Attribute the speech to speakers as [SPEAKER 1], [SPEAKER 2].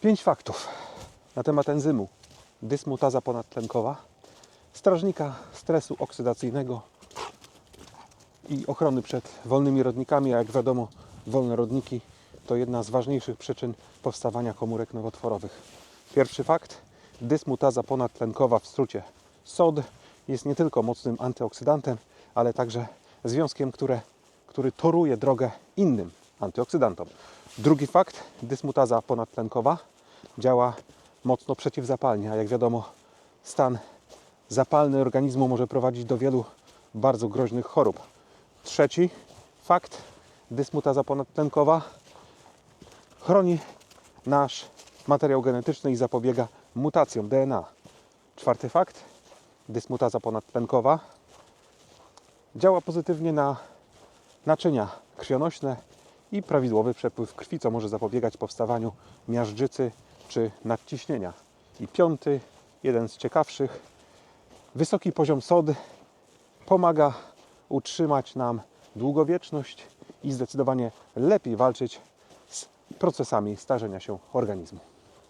[SPEAKER 1] Pięć faktów na temat enzymu dysmutaza ponadtlenkowa, strażnika stresu oksydacyjnego i ochrony przed wolnymi rodnikami, a jak wiadomo, wolne rodniki to jedna z ważniejszych przyczyn powstawania komórek nowotworowych. Pierwszy fakt: dysmutaza ponadtlenkowa w skrócie SOD jest nie tylko mocnym antyoksydantem, ale także związkiem, które, który toruje drogę innym antyoksydantom. Drugi fakt: dysmutaza ponadtlenkowa działa mocno przeciwzapalnie, a jak wiadomo, stan zapalny organizmu może prowadzić do wielu bardzo groźnych chorób. Trzeci fakt: dysmutaza ponadtlenkowa chroni nasz materiał genetyczny i zapobiega mutacjom DNA. Czwarty fakt: dysmutaza ponadtlenkowa działa pozytywnie na naczynia krwionośne i prawidłowy przepływ krwi, co może zapobiegać powstawaniu miażdżycy czy nadciśnienia. I piąty, jeden z ciekawszych, wysoki poziom sody pomaga utrzymać nam długowieczność i zdecydowanie lepiej walczyć z procesami starzenia się organizmu.